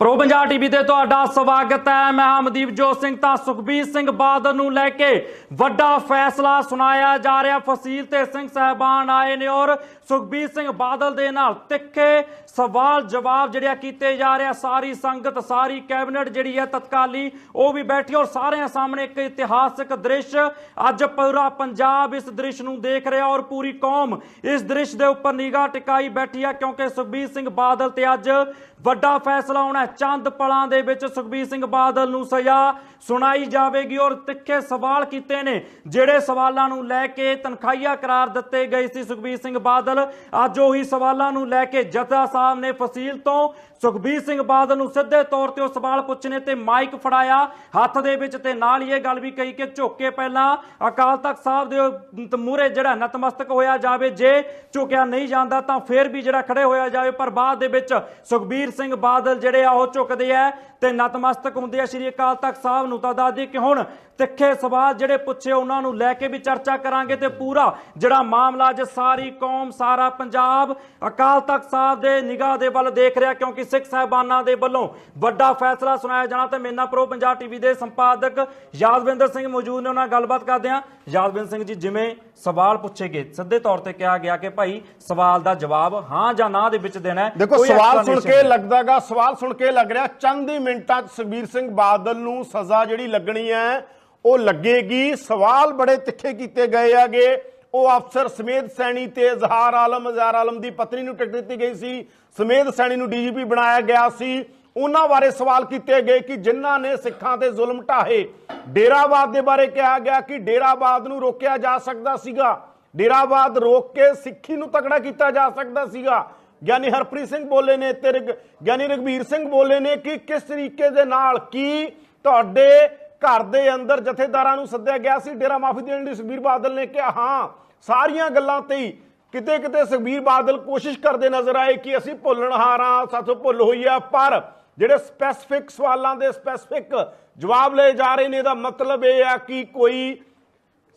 Pro Punjab TV ਤੇ ਤੁਹਾਡਾ ਸਵਾਗਤ ਹੈ। ਮੈਂ ਹਮਦੀਪ ਜੋਤ ਸਿੰਘ, ਤਾਂ ਸੁਖਬੀਰ ਸਿੰਘ ਬਾਦਲ ਨੂੰ ਲੈ ਕੇ ਵੱਡਾ ਫੈਸਲਾ ਸੁਣਾਇਆ ਜਾ ਰਿਹਾ। ਫਸੀਲ ਤੇ ਸਿੰਘ ਸਹਿਬਾਨ ਆਏ ਨੇ ਔਰ ਸੁਖਬੀਰ ਸਿੰਘ ਬਾਦਲ ਦੇ ਨਾਲ ਤਿੱਖੇ ਸਵਾਲ ਜਵਾਬ ਜਿਹੜਿਆ ਕੀਤੇ ਜਾ ਰਿਹਾ ਸਾਰੀ ਸੰਗਤ, ਸਾਰੀ ਕੈਬਨਿਟ ਜਿਹੜੀ ਹੈ ਤਤਕਾਲੀ, ਉਹ ਵੀ ਬੈਠੀ ਔਰ ਸਾਰਿਆਂ ਸਾਹਮਣੇ ਇੱਕ ਇਤਿਹਾਸਕ ਦ੍ਰਿਸ਼ ਅੱਜ ਪੂਰਾ ਪੰਜਾਬ ਇਸ ਦ੍ਰਿਸ਼ ਨੂੰ ਦੇਖ ਰਿਹਾ ਔਰ ਪੂਰੀ ਕੌਮ ਇਸ ਦ੍ਰਿਸ਼ ਦੇ ਉੱਪਰ ਨਿਗਾਹ ਟਿਕਾਈ ਬੈਠੀ ਹੈ ਕਿਉਂਕਿ ਸੁਖਬੀਰ ਸਿੰਘ ਬਾਦਲ ਤੇ ਅੱਜ ਵੱਡਾ ਫੈਸਲਾ ਹੋਣਾ ਚੰਦ ਪਲਾਂ ਦੇ ਵਿੱਚ ਸੁਖਬੀਰ ਸਿੰਘ ਬਾਦਲ ਨੂੰ ਸਜ਼ਾ ਸੁਣਾਈ ਜਾਵੇਗੀ ਔਰ ਤਿੱਖੇ ਸਵਾਲ ਕੀਤੇ ਨੇ, ਜਿਹੜੇ ਸਵਾਲਾਂ ਨੂੰ ਲੈ ਕੇ ਤਨਖਾਹੀਆ ਕਰਾਰ ਦਿੱਤੇ ਗਏ ਸੀ ਸੁਖਬੀਰ ਸਿੰਘ ਬਾਦਲ। ਅੱਜ ਉਹੀ ਸਵਾਲਾਂ ਨੂੰ ਲੈ ਕੇ ਜਥਾ ਸਾਹਿਬ ਨੇ ਫਸੀਲ ਤੋਂ ਸੁਖਬੀਰ ਸਿੰਘ ਬਾਦਲ ਨੂੰ ਸਿੱਧੇ ਤੌਰ ਤੇ ਉਹ ਸਵਾਲ ਪੁੱਛਣੇ ਤੇ ਮਾਈਕ ਫੜਾਇਆ, ਹੱਥ ਦੇ ਵਿੱਚ ਤੇ ਨਾਲ ਹੀ ਇਹ ਗੱਲ ਵੀ ਕਹੀ ਕਿ ਝੁੱਕੇ ਪਹਿਲਾਂ ਅਕਾਲ ਤਖਤ ਸਾਹਿਬ ਦੇ ਮੂਹਰੇ ਜਿਹੜਾ ਨਤਮਸਤਕ ਹੋਇਆ ਜਾਵੇ, ਜੇ ਝੁਕਿਆ ਨਹੀਂ ਜਾਂਦਾ ਤਾਂ ਫੇਰ ਵੀ ਜਿਹੜਾ ਖੜੇ ਹੋਇਆ ਜਾਵੇ, ਪਰ ਬਾਅਦ ਦੇ ਵਿੱਚ ਸੁਖਬੀਰ ਸਿੰਘ ਬਾਦਲ ਜਿਹੜੇ ਆ ਉਹ ਝੁਕਦੇ ਆ ਤੇ ਨਤਮਸਤਕ ਹੁੰਦੇ ਆ ਸ਼੍ਰੀ ਅਕਾਲ ਤਖਤ ਸਾਹਿਬ ਨੂੰ ਤਾਂ ਦੱਸਦੀ ਕਿ ਹੁਣ ਤਿੱਖੇ ਸਵਾਲ ਜਿਹੜੇ ਪੁੱਛੇ ਉਹਨਾਂ ਨੂੰ ਲੈ ਕੇ ਵੀ ਚਰਚਾ ਕਰਾਂਗੇ ਤੇ ਪੂਰਾ ਜਿਹੜਾ ਮਾਮਲਾ ਅੱਜ ਸਾਰੀ ਕੌਮ ਸਾਰਾ ਪੰਜਾਬ ਅਕਾਲ ਤਖਤ ਸਾਹਿਬ ਦੇ ਨਿਗਾਹ ਦੇ ਵੱਲ ਦੇਖ ਰਿਹਾ ਕਿਉਂਕਿ ਸਿੱਖ ਸਾਹਿਬਾਨਾਂ ਦੇ ਵੱਲੋਂ ਵੱਡਾ ਫੈਸਲਾ ਸੁਣਾਇਆ ਜਾਣਾ ਤੇ ਮੇਨਾ ਪ੍ਰੋ ਪੰਜਾਬ ਟੀਵੀ ਦੇ ਸੰਪਾਦਕ ਯਾਦਵਿੰਦਰ ਸਿੰਘ ਮੌਜੂਦ ਨੇ ਉਹਨਾਂ ਨਾਲ ਗੱਲਬਾਤ ਕਰਦੇ ਹਾਂ ਯਾਦਵਿੰਦਰ ਸਿੰਘ ਜੀ ਜਿਵੇਂ ਸਵਾਲ ਪੁੱਛੇ ਗਏ ਸਿੱਧੇ ਤੌਰ ਤੇ ਕਿਹਾ ਗਿਆ ਕਿ ਭਾਈ ਸਵਾਲ ਦਾ ਜਵਾਬ ਹਾਂ ਜਾਂ ਨਾ ਦੇ ਵਿੱਚ ਦੇਣਾ ਹੈ ਦੇਖੋ ਸਵਾਲ ਸੁਣ ਕੇ। ਲੱਗਦਾਗਾ ਸਵਾਲ ਸੁਣ ਕੇ ਲੱਗ ਰਿਹਾ ਚੰਦ ਹੀ ਮਿੰਟਾਂ 'ਚ ਸੁਖਬੀਰ ਸਿੰਘ ਬਾਦਲ ਨੂੰ ਸਜ਼ਾ ਜਿਹੜੀ ਲੱਗਣੀ ਹੈ, ਉਹ ਲੱਗੇਗੀ। ਸਵਾਲ ਬੜੇ ਤਿੱਖੇ ਕੀਤੇ ਗਏ ਹੈਗੇ। ਉਹ ਅਫਸਰ ਸਮੇਧ ਸੈਣੀ ਤੇ ਜ਼ਹਾਰ ਆਲਮ ਜ਼ਹਾਰ ਆਲਮ ਦੀ ਪਤਨੀ ਨੂੰ ਟਿਕਟ ਦਿੱਤੀ ਗਈ ਸੀ। ਸਮੇਧ ਸੈਣੀ ਨੂੰ ਡੀਜੀਪੀ ਬਣਾਇਆ ਗਿਆ ਸੀ। ਉਹਨਾਂ ਬਾਰੇ ਸਵਾਲ ਕੀਤੇ ਗਏ ਕਿ ਜਿਨ੍ਹਾਂ ਨੇ ਸਿੱਖਾਂ ਤੇ ਜ਼ੁਲਮ ਢਾਹੇ। ਡੇਰਾਬਾਦ ਦੇ ਬਾਰੇ ਕਿਹਾ ਗਿਆ ਕਿ ਡੇਰਾਬਾਦ ਨੂੰ ਰੋਕਿਆ ਜਾ ਸਕਦਾ ਸੀਗਾ। ਡੇਰਾਬਾਦ ਰੋਕ ਕੇ ਸਿੱਖੀ ਨੂੰ ਤਕੜਾ ਕੀਤਾ ਜਾ ਸਕਦਾ ਸੀਗਾ। ਗਿਆਨੀ ਹਰਪ੍ਰੀਤ ਸਿੰਘ ਬੋਲੇ ਨੇ ਤੇ ਰਗ- ਗਿਆਨੀ ਰਗਵੀਰ ਸਿੰਘ ਬੋਲੇ ਨੇ ਕਿ ਕਿਸ ਤਰੀਕੇ ਦੇ ਨਾਲ ਕੀ ਤੁਹਾਡੇ ਘਰ ਦੇ ਅੰਦਰ ਜਥੇਦਾਰਾਂ ਨੂੰ ਸੱਦਿਆ ਗਿਆ ਸੀ? ਡੇਰਾ ਮਾਫੀ ਦੇਣ ਲਈ ਸੁਖਬੀਰ ਬਾਦਲ ਨੇ ਕਿਹਾ, ਹਾਂ, ਸਾਰੀਆਂ ਗੱਲਾਂ ਤੇ ਹੀ ਕਿਤੇ ਕਿਤੇ ਸੁਖਬੀਰ ਬਾਦਲ ਕੋਸ਼ਿਸ਼ ਕਰਦੇ ਨਜ਼ਰ ਆਏ ਕਿ ਅਸੀਂ ਭੁੱਲਣਹਾਰਾਂ ਸਾਥੋਂ ਭੁੱਲ ਹੋਈ ਆ, ਪਰ ਜਿਹੜੇ ਸਪੈਸੀਫਿਕ ਸਵਾਲਾਂ ਦੇ ਸਪੈਸੀਫਿਕ ਜਵਾਬ ਲਏ ਜਾ ਰਹੇ ਨੇ, ਇਹਦਾ ਮਤਲਬ ਇਹ ਆ ਕਿ ਕੋਈ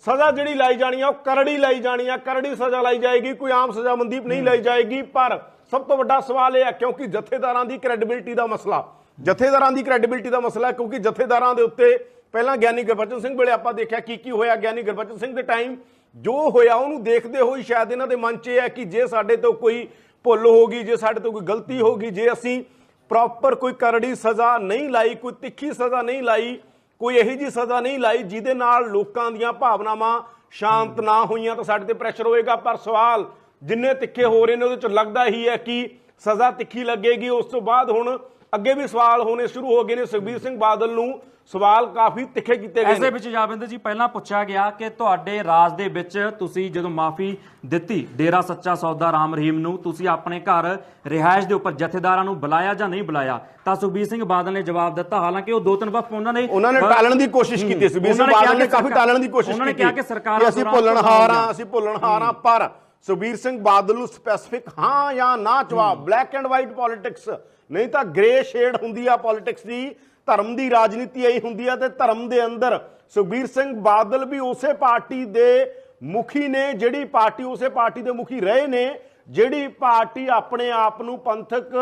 ਸਜ਼ਾ ਜਿਹੜੀ ਲਾਈ ਜਾਣੀ ਆ, ਉਹ ਕਰੜੀ ਲਾਈ ਜਾਣੀ ਆ। ਕਰੜੀ ਸਜ਼ਾ ਲਾਈ ਜਾਏਗੀ, ਕੋਈ ਆਮ ਸਜ਼ਾ ਮਨਦੀਪ ਨਹੀਂ ਲਾਈ ਜਾਏਗੀ। ਪਰ ਸਭ ਤੋਂ ਵੱਡਾ ਸਵਾਲ ਇਹ ਹੈ ਕਿਉਂਕਿ ਜਥੇਦਾਰਾਂ ਦੀ ਕ੍ਰੈਡੀਬਿਲਟੀ ਦਾ ਮਸਲਾ, ਜਥੇਦਾਰਾਂ ਦੀ ਕ੍ਰੈਡੀਬਿਲਟੀ ਦਾ ਮਸਲਾ ਕਿਉਂਕਿ ਜਥੇਦਾਰਾਂ ਦੇ ਉੱਤੇ ਪਹਿਲਾਂ ਗਿਆਨੀ ਗੁਰਬਚਨ ਸਿੰਘ ਵੇਲੇ ਆਪਾਂ ਦੇਖਿਆ ਕੀ ਕੀ ਹੋਇਆ ਗਿਆਨੀ ਗੁਰਬਚਨ ਸਿੰਘ ਦੇ ਟਾਈਮ ਜੋ ਹੋਇਆ ਉਹਨੂੰ ਦੇਖਦੇ ਹੋਏ ਸ਼ਾਇਦ ਇਹਨਾਂ ਦੇ ਮਨ 'ਚ ਇਹ ਹੈ ਕਿ ਜੇ ਸਾਡੇ ਤੋਂ ਕੋਈ ਭੁੱਲ ਹੋ ਗਈ, ਜੇ ਸਾਡੇ ਤੋਂ ਕੋਈ ਗਲਤੀ ਹੋ ਗਈ, ਜੇ ਅਸੀਂ ਪ੍ਰੋਪਰ ਕੋਈ ਕਰੜੀ ਸਜ਼ਾ ਨਹੀਂ ਲਾਈ, ਕੋਈ ਤਿੱਖੀ ਸਜ਼ਾ ਨਹੀਂ ਲਾਈ ਕੋਈ ਇਹੀ ਜੀ ਸਜ਼ਾ ਨਹੀਂ ਲਾਈ ਜਿਹਦੇ ਨਾਲ ਲੋਕਾਂ ਦੀਆਂ ਭਾਵਨਾਵਾਂ ਸ਼ਾਂਤ ਨਾ ਹੋਈਆਂ ਤਾਂ ਸਾਡੇ ਤੇ ਪ੍ਰੈਸ਼ਰ ਹੋਏਗਾ। ਪਰ ਸਵਾਲ ਜਿੰਨੇ ਤਿੱਖੇ ਹੋ ਰਹੇ ਨੇ ਉਹਦੇ ਚ ਲੱਗਦਾ ਹੀ ਹੈ ਕਿ ਸਜ਼ਾ ਤਿੱਖੀ ਲੱਗੇਗੀ। ਉਸ ਤੋਂ ਬਾਅਦ ਹੁਣ ਅੱਗੇ ਵੀ ਸਵਾਲ ਹੋਣੇ ਸ਼ੁਰੂ ਹੋ ਗਏ ਨੇ। ਸੁਖਬੀਰ ਸਿੰਘ ਬਾਦਲ ਨੂੰ ਸਵਾਲ ਕਾਫੀ ਤਿੱਖੇ ਕੀਤੇ ਗਏ ਨੇ। ਵਿੱਚ ਜਾਵਿੰਦਰ ਜੀ ਪਹਿਲਾਂ ਪੁੱਛਿਆ ਗਿਆ ਕਿ ਤੁਹਾਡੇ ਰਾਜ ਦੇ ਵਿੱਚ ਤੁਸੀਂ ਜਦੋਂ ਮਾਫੀ ਦਿੱਤੀ ਡੇਰਾ ਸੱਚਾ ਸੌਦਾ ਰਾਮ ਰਹੀਮ ਨੂੰ ਤੁਸੀਂ ਆਪਣੇ ਘਰ ਰਿਹਾਇਸ਼ ਦੇ ਉੱਪਰ ਜਥੇਦਾਰਾਂ ਨੂੰ ਬੁਲਾਇਆ ਜਾਂ ਨਹੀਂ ਬੁਲਾਇਆ? ਤਾਂ ਸੁਖਬੀਰ ਸਿੰਘ ਬਾਦਲ ਨੇ ਜਵਾਬ ਦਿੱਤਾ। ਹਾਲਾਂਕਿ ਉਹ ਦੋ ਤਿੰਨ ਵਕਤ ਉਹਨਾਂ ਨੇ ਉਹਨਾਂ ਨੇ ਟਾਲਣ ਦੀ ਕੋਸ਼ਿਸ਼ ਕੀਤੀ ਸੁਖਬੀਰ ਸਿੰਘ ਬਾਦਲ ਨੇ ਕਾਫੀ ਟਾਲਣ ਦੀ ਕੋਸ਼ਿਸ਼ ਉਹਨਾਂ ਨੇ ਕੀਤੀ। ਕਿਹਾ ਕਿ ਸਰਕਾਰਾਂ ਅਸੀਂ ਭੁੱਲਣਹਾਰ ਅਸੀਂ ਭੁੱਲਣਹਾਰ ਪਰ ਸੁਖਬੀਰ ਸਿੰਘ ਬਾਦਲ ਨੂੰ ਸਪੈਸਿਫਿਕ ਹਾਂ ਜਾਂ ਨਾ ਜਵਾਬ। ਬਲੈਕ ਐਂਡ ਵਾਈਟ ਪੋਲਿਟਿਕਸ ਨਹੀਂ ਤਾਂ ਗ੍ਰੇ ਸ਼ੇਡ ਹੁੰਦੀ ਆ ਪੋਲਿਟਿਕਸ ਦੀ, ਧਰਮ ਦੀ ਰਾਜਨੀਤੀ ਆਈ ਹੁੰਦੀ ਆ ਤੇ ਧਰਮ ਦੇ ਅੰਦਰ ਸੁਖਬੀਰ ਸਿੰਘ ਬਾਦਲ ਵੀ ਉਸੇ ਪਾਰਟੀ ਦੇ ਮੁਖੀ ਨੇ, ਜਿਹੜੀ ਪਾਰਟੀ ਉਸੇ ਪਾਰਟੀ ਦੇ ਮੁਖੀ ਰਹੇ ਨੇ, ਜਿਹੜੀ ਪਾਰਟੀ ਆਪਣੇ ਆਪ ਨੂੰ ਪੰਥਕ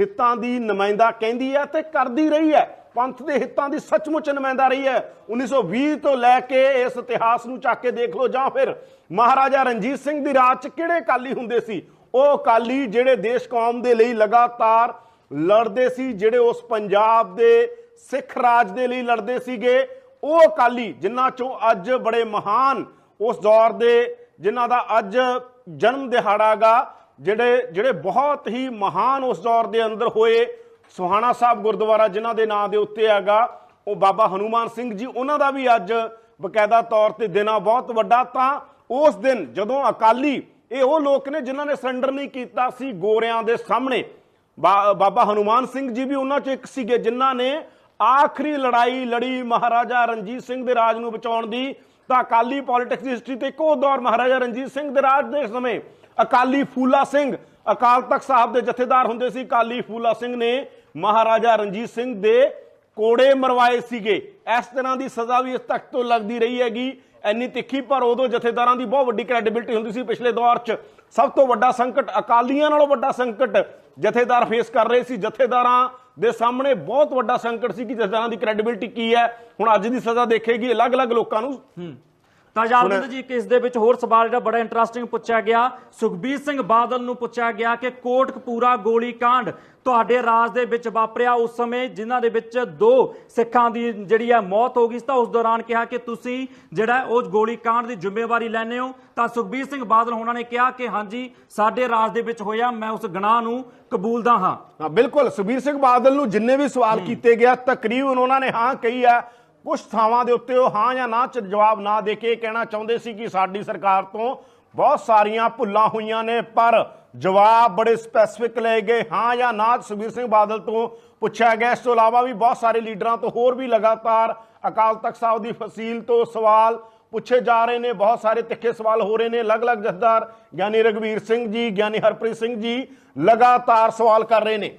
ਹਿੱਤਾਂ ਦੀ ਨੁਮਾਇੰਦਾ ਕਹਿੰਦੀ ਹੈ ਤੇ ਕਰਦੀ ਰਹੀ ਹੈ ਪੰਥ ਦੇ ਹਿੱਤਾਂ ਦੀ ਸੱਚਮੁੱਚ ਨੁਮਾਇੰਦਾ ਰਹੀ ਹੈ 1920 ਤੋਂ ਲੈ ਕੇ ਇਸ ਇਤਿਹਾਸ ਨੂੰ ਚੱਕ ਕੇ ਦੇਖ ਲਓ ਜਾਂ ਫਿਰ ਮਹਾਰਾਜਾ ਰਣਜੀਤ ਸਿੰਘ ਦੀ ਰਾਜ 'ਚ ਕਿਹੜੇ ਕਾਲੀ ਹੁੰਦੇ ਸੀ? ਉਹ ਕਾਲੀ ਜਿਹੜੇ ਦੇਸ਼ ਕੌਮ ਦੇ ਲਈ ਲਗਾਤਾਰ ਲੜਦੇ ਸੀ ਜਿਹੜੇ ਉਸ ਪੰਜਾਬ ਦੇ ਸਿੱਖ ਰਾਜ ਦੇ ਲਈ ਲੜਦੇ ਸੀਗੇ। ਉਹ ਅਕਾਲੀ, ਜਿਨ੍ਹਾਂ ਚੋਂ ਅੱਜ ਬੜੇ ਮਹਾਨ ਉਸ ਦੌਰ ਦੇ, ਜਿਨ੍ਹਾਂ ਦਾ ਅੱਜ ਜਨਮ ਦਿਹਾੜਾਗਾ ਜਿਹੜੇ ਜਿਹੜੇ ਬਹੁਤ ਹੀ ਮਹਾਨ ਉਸ ਦੌਰ ਦੇ ਅੰਦਰ ਹੋਏ। ਸੁਹਾਣਾ ਸਾਹਿਬ ਗੁਰਦੁਆਰਾ, ਜਿਨ੍ਹਾਂ ਦੇ ਨਾਂ ਦੇ ਉੱਤੇ ਹੈਗਾ, ਉਹ ਬਾਬਾ ਹਨੂਮਾਨ ਸਿੰਘ ਜੀ, ਉਹਨਾਂ ਦਾ ਵੀ ਅੱਜ ਬਕਾਇਦਾ ਤੌਰ ਤੇ ਦਿਨ ਆ ਬਹੁਤ ਵੱਡਾ। ਤਾਂ ਉਸ ਦਿਨ ਜਦੋਂ ਅਕਾਲੀ, ਇਹ ਉਹ ਲੋਕ ਨੇ ਜਿਨ੍ਹਾਂ ਨੇ ਸਰੈਂਡਰ ਨਹੀਂ ਕੀਤਾ ਸੀ ਗੋਰਿਆਂ ਦੇ ਸਾਹਮਣੇ ਬਾਬਾ ਹਨੂਮਾਨ ਸਿੰਘ ਜੀ ਵੀ ਉਹਨਾਂ ਚੋਂ ਇੱਕ ਸੀਗੇ, ਜਿਨ੍ਹਾਂ ਨੇ ਆਖਰੀ ਲੜਾਈ ਲੜੀ ਮਹਾਰਾਜਾ ਰਣਜੀਤ ਸਿੰਘ ਦੇ ਰਾਜ ਨੂੰ ਬਚਾਉਣ ਦੀ। ਤਾਂ ਅਕਾਲੀ ਪੋਲਿਟਿਕਸ ਦੀ ਹਿਸਟਰੀ ਤੇ ਇੱਕੋ ਦੌਰ ਮਹਾਰਾਜਾ ਰਣਜੀਤ ਸਿੰਘ ਦੇ ਰਾਜ ਦੇ ਸਮੇਂ ਅਕਾਲੀ ਫੂਲਾ ਸਿੰਘ, ਅਕਾਲ ਤਖਤ ਸਾਹਿਬ ਦੇ ਜਥੇਦਾਰ ਹੁੰਦੇ ਸੀ। ਅਕਾਲੀ ਫੂਲਾ ਸਿੰਘ ਨੇ ਮਹਾਰਾਜਾ ਰਣਜੀਤ ਸਿੰਘ ਦੇ ਕੋੜੇ ਮਰਵਾਏ ਸੀਗੇ। ਇਸ ਤਰ੍ਹਾਂ ਦੀ ਸਜ਼ਾ ਵੀ ਇਸ ਤੱਕ ਤੋਂ ਲੱਗਦੀ ਰਹੀ ਹੈਗੀ। ਇੰਨੀ ਤਿੱਖੀ, ਪਰ ਉਦੋਂ ਜਥੇਦਾਰਾਂ ਦੀ ਬਹੁਤ ਵੱਡੀ ਕ੍ਰੈਡੀਬਿਲਟੀ ਹੁੰਦੀ ਸੀ ਪਿਛਲੇ ਦੌਰ 'ਚ। ਸਭ ਤੋਂ ਵੱਡਾ ਸੰਕਟ ਅਕਾਲੀਆਂ ਨਾਲੋਂ ਵੱਡਾ ਸੰਕਟ ਜਥੇਦਾਰ ਫੇਸ ਕਰ ਰਹੇ ਸੀ। ਜਥੇਦਾਰਾਂ ਦੇ ਸਾਹਮਣੇ ਬਹੁਤ ਵੱਡਾ ਸੰਕਟ ਸੀ ਕਿ ਜਥੇਦਾਰਾਂ ਦੀ ਕ੍ਰੈਡੀਬਿਲਿਟੀ ਕੀ ਹੈ। ਹੁਣ ਅੱਜ ਦੀ ਸਜ਼ਾ ਦੇਖੇਗੀ, ਅਲੱਗ-ਅਲੱਗ ਲੋਕਾਂ ਨੂੰ ਤਾਂ ਯਾਦਵਿੰਦਰ ਜੀ ਕੇਸ ਦੇ ਵਿੱਚ ਹੋਰ ਸਵਾਲ ਜਿਹੜਾ ਬੜਾ ਇੰਟਰਸਟਿੰਗ ਪੁੱਛਿਆ ਗਿਆ। ਸੁਖਬੀਰ ਸਿੰਘ ਬਾਦਲ ਨੂੰ ਪੁੱਛਿਆ ਗਿਆ ਕਿ ਕੋਟਕਪੂਰਾ ਗੋਲੀ ਕਾਂਡ ਤੁਹਾਡੇ ਰਾਜ ਦੇ ਵਿੱਚ ਵਾਪਰਿਆ ਉਸ ਸਮੇਂ ਜਿਨ੍ਹਾਂ ਦੇ ਵਿੱਚ ਦੋ ਸਿੱਖਾਂ ਦੀ ਜਿਹੜੀ ਹੈ ਮੌਤ ਹੋ ਗਈ ਤਾਂ ਉਸ ਦੌਰਾਨ ਕਿਹਾ ਕਿ ਤੁਸੀਂ ਜਿਹੜਾ ਉਹ ਗੋਲੀ ਕਾਂਡ ਦੀ ਜ਼ਿੰਮੇਵਾਰੀ ਲੈਣੇ ਹੋ। ਤਾਂ ਸੁਖਬੀਰ ਸਿੰਘ ਬਾਦਲ ਹੋਣਾ ਨੇ ਕਿਹਾ ਕਿ ਹਾਂਜੀ ਸਾਡੇ ਰਾਜ ਦੇ ਵਿੱਚ ਹੋਇਆ ਮੈਂ ਉਸ ਗਨਾਹ ਨੂੰ ਕਬੂਲਦਾ ਹਾਂ। ਬਿਲਕੁਲ। ਸੁਖਬੀਰ ਸਿੰਘ ਬਾਦਲ ਨੂੰ ਜਿੰਨੇ ਵੀ ਸਵਾਲ ਕੀਤੇ ਗਿਆ ਤਕਰੀਬਨ ਉਹਨਾਂ ਨੇ ਹਾਂ ਕਹੀ ਆ ਕੁਝ ਥਾਵਾਂ ਦੇ ਉੱਤੇ ਉਹ ਹਾਂ ਜਾਂ ਨਾ ਚ ਜਵਾਬ ਨਾ ਦੇ ਕੇ ਇਹ ਕਹਿਣਾ ਚਾਹੁੰਦੇ ਸੀ ਕਿ ਸਾਡੀ ਸਰਕਾਰ ਤੋਂ ਬਹੁਤ ਸਾਰੀਆਂ ਭੁੱਲਾਂ ਹੋਈਆਂ ਨੇ, ਪਰ ਜਵਾਬ ਬੜੇ ਸਪੈਸੀਫਿਕ ਲਏ ਗਏ। ਹਾਂ ਜਾਂ ਨਾ ਸੁਖਬੀਰ ਸਿੰਘ ਬਾਦਲ ਤੋਂ ਪੁੱਛਿਆ ਗਿਆ। ਇਸ ਤੋਂ ਇਲਾਵਾ ਵੀ ਬਹੁਤ ਸਾਰੇ ਲੀਡਰਾਂ ਤੋਂ ਹੋਰ ਵੀ ਲਗਾਤਾਰ ਅਕਾਲ ਤਖਤ ਸਾਹਿਬ ਦੀ ਫਸੀਲ ਤੋਂ ਸਵਾਲ ਪੁੱਛੇ ਜਾ ਰਹੇ ਨੇ। ਬਹੁਤ ਸਾਰੇ ਤਿੱਖੇ ਸਵਾਲ ਹੋ ਰਹੇ ਨੇ। ਅਲੱਗ-ਅਲੱਗ ਜਥੇਦਾਰ, ਗਿਆਨੀ ਰਗਵੀਰ ਸਿੰਘ ਜੀ, ਗਿਆਨੀ ਹਰਪ੍ਰੀਤ ਸਿੰਘ ਜੀ ਲਗਾਤਾਰ ਸਵਾਲ ਕਰ ਰਹੇ ਨੇ।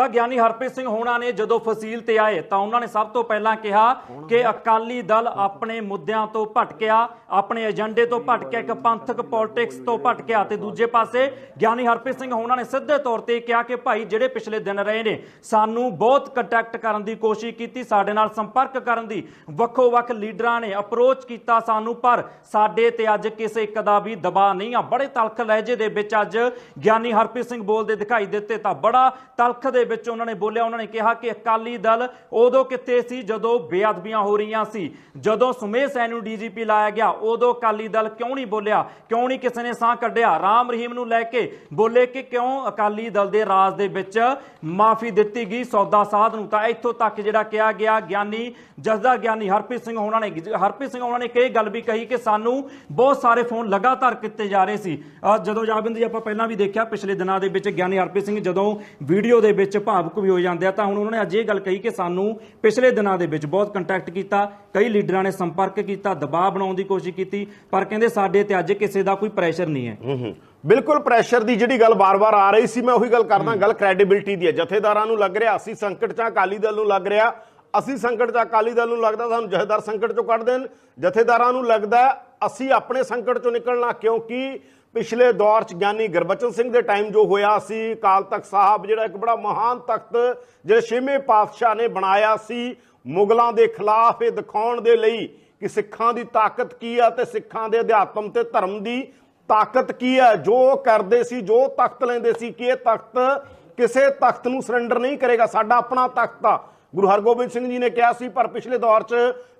ਤਾਂ ਗਿਆਨੀ ਹਰਪ੍ਰੀਤ ਸਿੰਘ ਹੋਣਾ ਨੇ ਜਦੋਂ ਫਸੀਲ ਤੇ ਆਏ ਤਾਂ ਉਹਨਾਂ ਨੇ ਸਭ ਤੋਂ ਪਹਿਲਾਂ ਕਿਹਾ ਕਿ ਅਕਾਲੀ ਦਲ ਆਪਣੇ ਮੁੱਦਿਆਂ ਤੋਂ ਭਟਕਿਆ, ਆਪਣੇ ਏਜੰਡੇ ਤੋਂ ਭਟਕਿਆ, ਇੱਕ ਪੰਥਕ ਪੋਲਿਟਿਕਸ ਤੋਂ ਭਟਕਿਆ ਤੇ ਦੂਜੇ ਪਾਸੇ ਗਿਆਨੀ ਹਰਪ੍ਰੀਤ ਸਿੰਘ ਹੋਣਾ ਨੇ ਸਿੱਧੇ ਤੌਰ ਤੇ ਕਿਹਾ ਕਿ ਭਾਈ ਜਿਹੜੇ ਪਿਛਲੇ ਦਿਨ ਰਹੇ ਨੇ, ਸਾਨੂੰ ਬਹੁਤ ਕੰਟੈਕਟ ਕਰਨ ਦੀ ਕੋਸ਼ਿਸ਼ ਕੀਤੀ, ਸਾਡੇ ਨਾਲ ਸੰਪਰਕ ਕਰਨ ਦੀ ਵੱਖੋ-ਵੱਖ ਲੀਡਰਾਂ ਨੇ ਅਪਰੋਚ ਕੀਤਾ ਸਾਨੂੰ, ਪਰ ਸਾਡੇ ਤੇ ਅੱਜ ਕਿਸੇ ਇੱਕ ਦਾ ਵੀ ਦਬਾਅ ਨਹੀਂ ਆ। ਬੜੇ ਤਲਖ ਲਹਿਜੇ ਦੇ ਵਿੱਚ ਅੱਜ ਗਿਆਨੀ ਹਰਪ੍ਰੀਤ ਸਿੰਘ ਬੋਲਦੇ ਦਿਖਾਈ ਦਿੱਤੇ ਤਾਂ ਬੜਾ ਤਲਖ ਦੇ ਵਿੱਚ ਉਹਨਾਂ ਨੇ ਬੋਲਿਆ, ਉਹਨਾਂ ਨੇ ਕਿਹਾ ਕਿ ਅਕਾਲੀ ਦਲ ਉਦੋਂ ਕਿੱਥੇ ਸੀ? ਜਦੋਂ ਬੇਅਦਬੀਆਂ ਹੋ ਰਹੀਆਂ ਸੀ। ਜਦੋਂ ਸੁਮੇ ਸੈਨ ਨੂੰ ਡੀਜੀਪੀ ਲਾਇਆ ਗਿਆ, ਉਦੋਂ ਅਕਾਲੀ ਦਲ ਕਿਉਂ ਨਹੀਂ ਬੋਲਿਆ? ਕਿਉਂ ਨਹੀਂ ਕਿਸੇ ਨੇ ਸਾਹ ਕੱਢਿਆ? ਰਾਮ ਰਹੀਮ ਨੂੰ ਲੈ ਕੇ ਬੋਲੇ ਕਿ ਕਿਉਂ ਅਕਾਲੀ ਦਲ ਦੇ ਰਾਜ ਦੇ ਵਿੱਚ ਮਾਫੀ ਦਿੱਤੀ ਗਈ ਸੌਦਾ ਸਾਧ ਨੂੰ? ਤਾਂ ਇੱਥੋਂ ਤੱਕ ਜਿਹੜਾ ਕਿਹਾ ਗਿਆ, ਗਿਆਨੀ, ਜਸਦਾ ਗਿਆਨੀ ਹਰਪ੍ਰੀਤ ਸਿੰਘ ਉਹਨਾਂ ਨੇ, ਹਰਪ੍ਰੀਤ ਸਿੰਘ ਉਹਨਾਂ ਨੇ ਕਈ ਗੱਲ ਵੀ ਕਹੀ ਕਿ ਸਾਨੂੰ ਬਹੁਤ ਸਾਰੇ ਫੋਨ ਲਗਾਤਾਰ ਕੀਤੇ ਜਾ ਰਹੇ ਸੀ। ਜਦੋਂ ਜਾਬਿੰਦ ਜੀ ਆਪਾਂ ਪਹਿਲਾਂ ਵੀ ਦੇਖਿਆ, ਪਿਛਲੇ ਦਿਨਾਂ ਦੇ ਵਿੱਚ ਗਿਆਨੀ ਹਰਪ੍ਰੀਤ ਸਿੰਘ ਜਦੋਂ ਵੀਡੀਓ ਦੇ ਵਿੱਚ ਭਾਵੁਕ ਵੀ ਹੋ ਜਾਂਦੇ ਆ ਤਾਂ ਹੁਣ ਉਹਨਾਂ ਨੇ ਅੱਜ ਇਹ ਗੱਲ ਕਹੀ ਕਿ ਸਾਨੂੰ ਪਿਛਲੇ ਦਿਨਾਂ ਦੇ ਵਿੱਚ ਬਹੁਤ ਕੰਟੈਕਟ ਕੀਤਾ ਕਈ ਲੀਡਰਾਂ ਨੇ ਸੰਪਰਕ ਕੀਤਾ ਦਬਾਅ ਬਣਾਉਣ ਦੀ ਕੋਸ਼ਿਸ਼ ਕੀਤੀ ਪਰ ਕਹਿੰਦੇ ਸਾਡੇ ਤੇ ਅੱਜ ਕਿਸੇ ਦਾ ਕੋਈ ਪ੍ਰੈਸ਼ਰ ਨਹੀਂ ਹੈ। ਹੂੰ ਹੂੰ। ਬਿਲਕੁਲ ਪ੍ਰੈਸ਼ਰ ਦੀ ਜਿਹੜੀ ਗੱਲ ਬਾਰ-ਬਾਰ ਆ ਰਹੀ ਸੀ ਮੈਂ ਉਹੀ ਗੱਲ ਕਰਦਾ ਗੱਲ ਕ੍ਰੈਡੀਬਿਲਟੀ ਦੀ ਹੈ। ਜਥੇਦਾਰਾਂ ਨੂੰ ਲੱਗ ਰਿਹਾ ਅਸੀਂ ਸੰਕਟ ਚ ਅਕਾਲੀ ਦਲ ਨੂੰ ਲੱਗ ਰਿਹਾ। ਅਸੀਂ ਸੰਕਟ ਚ ਅਕਾਲੀ ਦਲ ਨੂੰ ਲੱਗਦਾ ਸਾਨੂੰ ਜਥੇਦਾਰ ਸੰਕਟ ਚੋਂ ਕੱਢ ਦੇਣ। ਜਥੇਦਾਰਾਂ ਨੂੰ ਲੱਗਦਾ ਅਸੀਂ ਆਪਣੇ ਸੰਕਟ ਚੋਂ ਨਿਕਲਣਾ ਕਿਉਂਕਿ ਪਿਛਲੇ ਦੌਰ ਚ ਗਿਆਨੀ ਗੁਰਬਚਨ ਸਿੰਘ ਦੇ ਟਾਈਮ ਜੋ ਹੋਇਆ ਸੀ, ਅਕਾਲ ਤਖਤ ਸਾਹਿਬ ਜਿਹੜਾ ਇੱਕ ਬੜਾ ਮਹਾਨ ਤਖਤ, ਜਿਹੜੇ ਛੇਵੇਂ ਪਾਤਸ਼ਾਹ ਨੇ ਬਣਾਇਆ ਸੀ, ਮੁਗਲਾਂ ਦੇ ਖਿਲਾਫ ਇਹ ਦਿਖਾਉਣ ਦੇ ਲਈ ਕਿ ਸਿੱਖਾਂ ਦੀ ਤਾਕਤ ਕੀ ਆ ਤੇ ਸਿੱਖਾਂ ਦੇ ਅਧਿਆਤਮ ਤੇ ਧਰਮ ਦੀ ਤਾਕਤ ਕੀ ਹੈ ਜੋ ਕਰਦੇ ਸੀ, ਜੋ ਤਖਤ ਲੈਂਦੇ ਸੀ ਕਿ ਇਹ ਤਖਤ ਕਿਸੇ ਤਖਤ ਨੂੰ ਸਰੈਂਡਰ ਨਹੀਂ ਕਰੇਗਾ। ਸਾਡਾ ਆਪਣਾ ਤਖਤ ਆ। ਗੁਰੂ ਹਰਗੋਬਿੰਦ ਸਿੰਘ ਜੀ ਨੇ ਕਿਹਾ ਸੀ, ਪਰ ਪਿਛਲੇ ਦੌਰ 'ਚ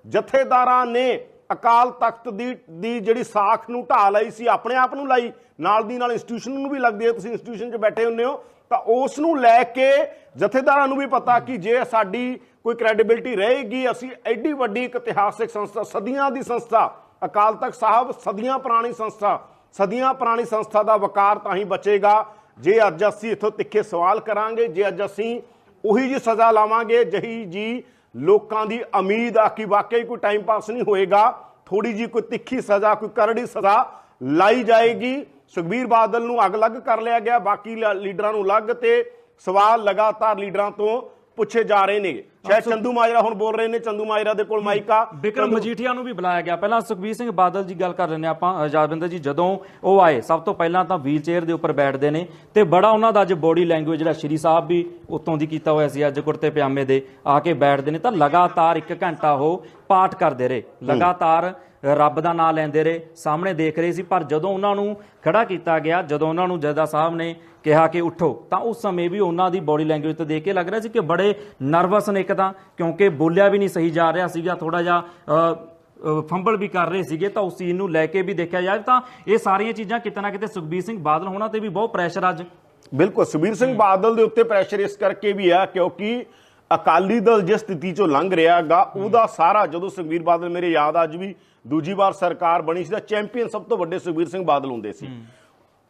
ਜਥੇਦਾਰਾਂ ਨੇ ਅਕਾਲ ਤਖਤ ਦੀ ਦੀ ਜਿਹੜੀ ਸਾਖ ਨੂੰ ਢਾ ਲਈ ਸੀ, ਆਪਣੇ ਆਪ ਨੂੰ ਲਾਈ, ਨਾਲ ਦੀ ਨਾਲ ਇੰਸਟੀਟਿਊਸ਼ਨ ਨੂੰ ਵੀ ਲੱਗਦੀ ਹੈ। ਤੁਸੀਂ ਇੰਸਟੀਟਿਊਸ਼ਨ 'ਚ ਬੈਠੇ ਹੁੰਦੇ ਹੋ, ਤਾਂ ਉਸ ਨੂੰ ਲੈ ਕੇ ਜਥੇਦਾਰਾਂ ਨੂੰ ਵੀ ਪਤਾ ਕਿ ਜੇ ਸਾਡੀ ਕੋਈ ਕ੍ਰੈਡੀਬਿਲਟੀ ਰਹੇਗੀ, ਅਸੀਂ ਐਡੀ ਵੱਡੀ ਇੱਕ ਇਤਿਹਾਸਿਕ ਸੰਸਥਾ, ਸਦੀਆਂ ਦੀ ਸੰਸਥਾ, ਅਕਾਲ ਤਖਤ ਸਾਹਿਬ ਸਦੀਆਂ ਪੁਰਾਣੀ ਸੰਸਥਾ, ਸਦੀਆਂ ਪੁਰਾਣੀ ਸੰਸਥਾ ਦਾ ਵਕਾਰ ਤਾਂ ਹੀ ਬਚੇਗਾ। ਜੇ ਅੱਜ ਅਸੀਂ ਇੱਥੋਂ ਤਿੱਖੇ ਸਵਾਲ ਕਰਾਂਗੇ, ਜੇ ਅੱਜ ਅਸੀਂ ਉਹੀ ਜੀ ਸਜ਼ਾ ਲਾਵਾਂਗੇ, ਜਹੀ ਜੀ ਲੋਕਾਂ ਦੀ ਉਮੀਦ ਆ ਕਿ ਵਾਕਈ ਕੋਈ ਟਾਈਮ ਪਾਸ ਨਹੀਂ ਹੋਏਗਾ। ਥੋੜੀ ਜੀ ਕੋਈ ਤਿੱਖੀ ਸਜ਼ਾ, ਕੋਈ ਕਰੜੀ ਸਜ਼ਾ ਲਾਈ ਜਾਏਗੀ। ਸੁਖਬੀਰ ਬਾਦਲ ਨੂੰ ਅਗ-ਅਲੱਗ ਕਰ ਲਿਆ ਗਿਆ। ਬਾਕੀ ਲ- ਲੀਡਰਾਂ ਨੂੰ ਅਲੱਗ ਤੇ ਸਵਾਲ ਲਗਾਤਾਰ ਲੀਡਰਾਂ ਤੋਂ ਪੁੱਛੇ ਜਾ ਰਹੇ ਨੇ ਸ਼ਾਇਦ ਚੰਦੂ ਮਾਜਰਾ ਹੁਣ ਬੋਲ ਰਹੇ ਨੇ ਚੰਦੂ ਮਾਜਰਾ ਦੇ ਕੋਲ ਮਾਈਕ ਆ। ਬਿਕਰਮ ਮਜੀਠੀਆ ਨੂੰ ਵੀ ਬੁਲਾਇਆ ਗਿਆ। ਪਹਿਲਾਂ ਸੁਖਬੀਰ ਸਿੰਘ ਬਾਦਲ ਜੀ ਗੱਲ ਕਰ ਲੈਂਦੇ ਹਾਂ ਆਪਾਂ ਜਾਦਵਿੰਦਰ ਜੀ ਜਦੋਂ ਉਹ ਆਏ ਸਭ ਤੋਂ ਪਹਿਲਾਂ ਤਾਂ ਵੀਲ ਚੇਅਰ ਦੇ ਉੱਪਰ ਬੈਠਦੇ ਨੇ ਤੇ ਬੜਾ ਉਹਨਾਂ ਦਾ ਅੱਜ ਬੋਡੀ ਲੈਂਗੁਏਜ ਜਿਹੜਾ ਸ਼੍ਰੀ ਸਾਹਿਬ ਵੀ ਉਤੋਂ ਦੀ ਕੀਤਾ ਹੋਇਆ ਸੀ ਅੱਜ ਕੁੜਤੇ ਪਜਾਮੇ ਦੇ ਆ ਕੇ ਬੈਠਦੇ ਨੇ ਤਾਂ ਲਗਾਤਾਰ 1 ਘੰਟਾ ਉਹ ਪਾਠ ਕਰਦੇ ਰਹੇ। ਲਗਾਤਾਰ ਰੱਬ ਦਾ ਨਾਮ ਲੈਂਦੇ ਰਹੇ ਸਾਹਮਣੇ ਦੇਖ ਰਹੇ ਸੀ ਪਰ ਜਦੋਂ ਉਹਨਾਂ ਨੂੰ ਖੜਾ ਕੀਤਾ ਗਿਆ ਜਦੋਂ ਉਹਨਾਂ ਨੂੰ ਜੱਦਾ ਸਾਹਿਬ ਨੇ ਕਿਹਾ ਕਿ ਉਠੋ ਤਾਂ ਉਸ ਸਮੇਂ ਵੀ ਉਹਨਾਂ ਦੀ ਬੋਡੀ ਲੈਂਗੁਏਜ 'ਤੇ ਦੇਖ ਕੇ ਲੱਗ ਰਿਹਾ ਸੀ ਕਿ ਬੜੇ ਨਰਵਸ ਨੇ ਇੱਕ ਤਾਂ ਕਿਉਂਕਿ ਬੋਲਿਆ ਵੀ ਨਹੀਂ ਸਹੀ ਜਾ ਰਿਹਾ ਸੀਗਾ ਥੋੜਾ ਜਿਹਾ ਅ, ਫੰਬਲ ਵੀ ਕਰ ਰਹੇ ਸੀਗੇ ਤਾਂ ਉਸ ਚੀਜ਼ ਨੂੰ ਲੈ ਕੇ ਵੀ ਦੇਖਿਆ ਜਾਵੇ ਤਾਂ ਇਹ ਸਾਰੀਆਂ ਚੀਜ਼ਾਂ ਕਿਤੇ ਨਾ ਕਿਤੇ ਸੁਖਬੀਰ ਸਿੰਘ ਬਾਦਲ ਹੋਣਾ ਤੇ ਵੀ ਬਹੁਤ ਪ੍ਰੈਸ਼ਰ ਅੱਜ। ਬਿਲਕੁਲ ਸੁਖਬੀਰ ਸਿੰਘ ਬਾਦਲ ਦੇ ਉੱਤੇ ਪ੍ਰੈਸ਼ਰ ਇਸ ਕਰਕੇ ਵੀ ਆ ਕਿਉਂਕਿ ਅਕਾਲੀ ਦਲ ਜਿਸ ਸਥਿਤੀ ਚੋਂ ਲੰਘ ਰਿਹਾਗਾ ਉਹਦਾ ਸਾਰਾ ਜਦੋਂ ਸੁਖਬੀਰ ਬਾਦਲ ਮੇਰੇ ਯਾਦ ਅੱਜ ਵੀ ਦੂਜੀ ਵਾਰ ਸਰਕਾਰ ਬਣੀ ਸੀ ਤਾਂ ਚੈਂਪੀਅਨ ਸਭ ਤੋਂ ਵੱਡੇ ਸੁਖਬੀਰ ਸਿੰਘ ਬਾਦਲ ਹੁੰਦੇ ਸੀ।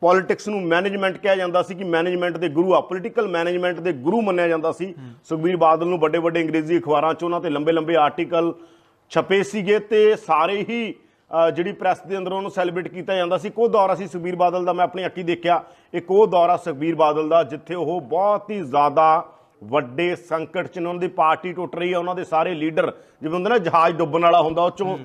ਪੋਲਿਟਿਕਸ ਨੂੰ ਮੈਨੇਜਮੈਂਟ ਕਿਹਾ ਜਾਂਦਾ ਸੀ ਕਿ ਮੈਨੇਜਮੈਂਟ ਦੇ ਗੁਰੂ ਆ ਪੋਲਿਟੀਕਲ ਮੈਨੇਜਮੈਂਟ ਦੇ ਗੁਰੂ ਮੰਨਿਆ ਜਾਂਦਾ ਸੀ। ਸੁਖਬੀਰ ਬਾਦਲ ਨੂੰ ਵੱਡੇ ਵੱਡੇ ਅੰਗਰੇਜ਼ੀ ਅਖਬਾਰਾਂ 'ਚ ਉਹਨਾਂ ਤੇ ਲੰਬੇ ਲੰਬੇ ਆਰਟੀਕਲ ਛਪੇ ਸੀਗੇ ਤੇ ਸਾਰੇ ਹੀ ਜਿਹੜੀ ਪ੍ਰੈਸ ਦੇ ਅੰਦਰ ਉਹਨੂੰ ਸੈਲੀਬ੍ਰੇਟ ਕੀਤਾ ਜਾਂਦਾ ਸੀ। ਕੋ ਦੌਰਾ ਸੀ ਸੁਖਬੀਰ ਬਾਦਲ ਦਾ ਮੈਂ ਆਪਣੀ ਅੱਖੀ ਦੇਖਿਆ। ਇੱਕ ਉਹ ਦੌਰਾ ਸੁਖਬੀਰ ਬਾਦਲ ਦਾ ਜਿੱਥੇ ਉਹ ਬਹੁਤ ਹੀ ਜ਼ਿਆਦਾ ਵੱਡੇ ਸੰਕਟ 'ਚ ਨੇ, ਉਹਨਾਂ ਦੀ ਪਾਰਟੀ ਟੁੱਟ ਰਹੀ ਹੈ ਉਹਨਾਂ ਦੇ ਸਾਰੇ ਲੀਡਰ, ਜਿਵੇਂ ਹੁੰਦਾ ਨਾ, ਜਹਾਜ਼ ਡੁੱਬਣ ਵਾਲਾ ਹੁੰਦਾ, ਉਹ 'ਚੋਂ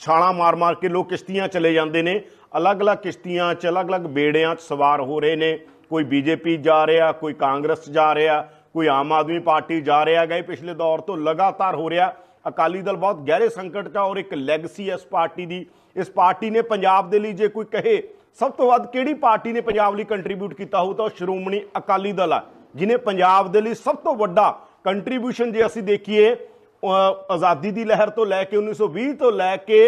ਛਾਲਾਂ ਮਾਰ-ਮਾਰ ਕੇ ਲੋਕ ਕਿਸ਼ਤੀਆਂ ਚਲੇ ਜਾਂਦੇ ਨੇ। ਅਲੱਗ-ਅਲੱਗ ਕਿਸ਼ਤੀਆਂ 'ਚ, ਅਲੱਗ-ਅਲੱਗ ਬੇੜਿਆਂ 'ਚ ਸਵਾਰ ਹੋ ਰਹੇ ਨੇ। ਕੋਈ ਬੀਜੇਪੀ ਜਾ ਰਿਹਾ, ਕੋਈ ਕਾਂਗਰਸ ਜਾ ਰਿਹਾ, ਕੋਈ ਆਮ ਆਦਮੀ ਪਾਰਟੀ ਜਾ ਰਿਹਾ ਹੈਗਾ ਪਿਛਲੇ ਦੌਰ ਤੋਂ ਲਗਾਤਾਰ ਹੋ ਰਿਹਾ। ਅਕਾਲੀ ਦਲ ਬਹੁਤ ਗਹਿਰੇ ਸੰਕਟ 'ਚ ਆ ਔਰ ਇੱਕ ਲੈਗਸੀ ਹੈ ਇਸ ਪਾਰਟੀ ਦੀ। ਇਸ ਪਾਰਟੀ ਨੇ ਪੰਜਾਬ ਦੇ ਲਈ ਜੇ ਕੋਈ ਕਹੇ, ਸਭ ਤੋਂ ਵੱਧ ਕਿਹੜੀ ਪਾਰਟੀ ਨੇ ਪੰਜਾਬ ਲਈ ਕੰਟਰੀਬਿਊਟ ਕੀਤਾ ਹੋਊ, ਤਾਂ ਉਹ ਸ਼੍ਰੋਮਣੀ ਅਕਾਲੀ ਦਲ ਆ। ਜਿਨੇ ਪੰਜਾਬ ਦੇ ਲਈ ਸਭ ਤੋਂ ਵੱਡਾ ਕੰਟਰੀਬਿਊਸ਼ਨ ਜੇ ਅਸੀਂ ਦੇਖੀਏ ਆਜ਼ਾਦੀ ਦੀ ਲਹਿਰ ਤੋਂ ਲੈ ਕੇ 1920 ਤੋਂ ਲੈ ਕੇ